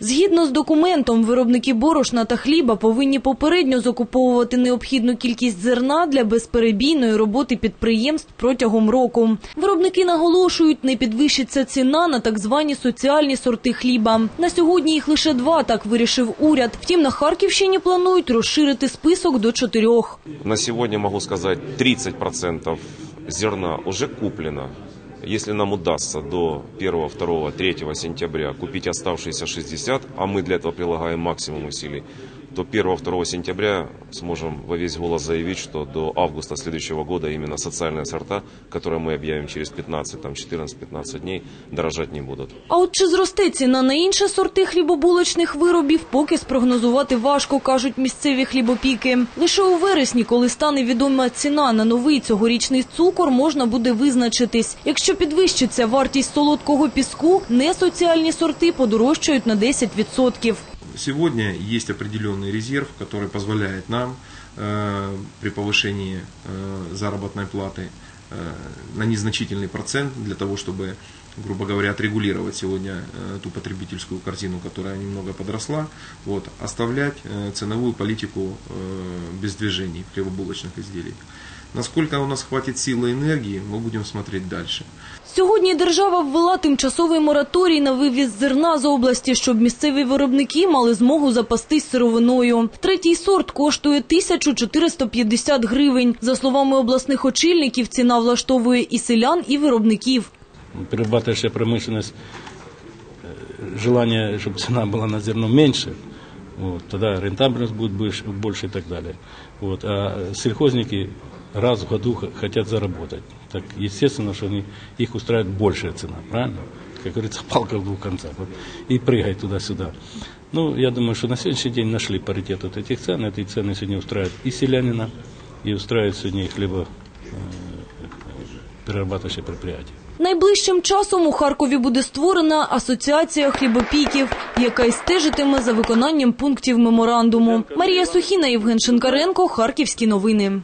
Згідно з документом, виробники борошна та хліба повинні попередньо закуповувати необхідну кількість зерна для безперебійної роботи підприємств протягом року. Виробники наголошують, не підвищиться ціна на так звані соціальні сорти хліба. На сьогодні їх лише два, так вирішив уряд. Втім, на Харківщині планують розширити список до чотирьох. На сегодня могу сказать, 30% зерна уже куплено. Если нам удастся до 1, 2, 3 сентября купить оставшиеся 60, а мы для этого прилагаем максимум усилий, то 1-2 сентября сможем во весь голос заявить, что до августа следующего года именно социальные сорта, которые мы объявим через 15, там, 14-15 дней, дорожать не будут. А от чи зросте ціна на інші сорти хлібобулочних виробів, поки спрогнозувати важко, кажуть місцеві хлібопіки. Лише у вересні, коли стане відома ціна на новий цьогорічний цукор, можна буде визначитись. Якщо підвищиться вартість солодкого піску, несоціальні сорти подорожчають на 10%. Сегодня есть определенный резерв, который позволяет нам э, при повышении э, заработной платы э, на незначительный процент для того, чтобы, грубо говоря, отрегулировать сегодня э, ту потребительскую корзину, которая немного подросла, вот, оставлять э, ценовую политику э, без движений в хлебобулочных изделиях. Насколько у нас хватит силы и энергии, мы будем смотреть дальше. Сьогодні держава ввела тимчасовий мораторій на вивіз зерна з області, щоб місцеві виробники мали змогу запастись сировиною. Третій сорт коштує 1450 гривень. За словами обласних очільників, ціна влаштовує і селян, і виробників. перерабатывающая промышленность, э, желание, чтобы цена была на зерно меньше, вот, тогда рентабельность будет больше, больше и так далее. Вот, а сельхозники раз в году х- хотят заработать. Так естественно, что они, их устраивает большая цена, правильно? Как говорится, палка в двух концах. Вот, и прыгай туда-сюда. Ну, я думаю, что на сегодняшний день нашли паритет вот этих цен. Эти цены сегодня устраивают и селянина, и устраивают сегодня и хлебо э, перерабатывающее предприятие. Найближчим часом у Харкові буде створена асоціація хлібопіків, яка й стежитиме за виконанням пунктів меморандуму. Марія Сухіна, Євген Шинкаренко, Харківські новини.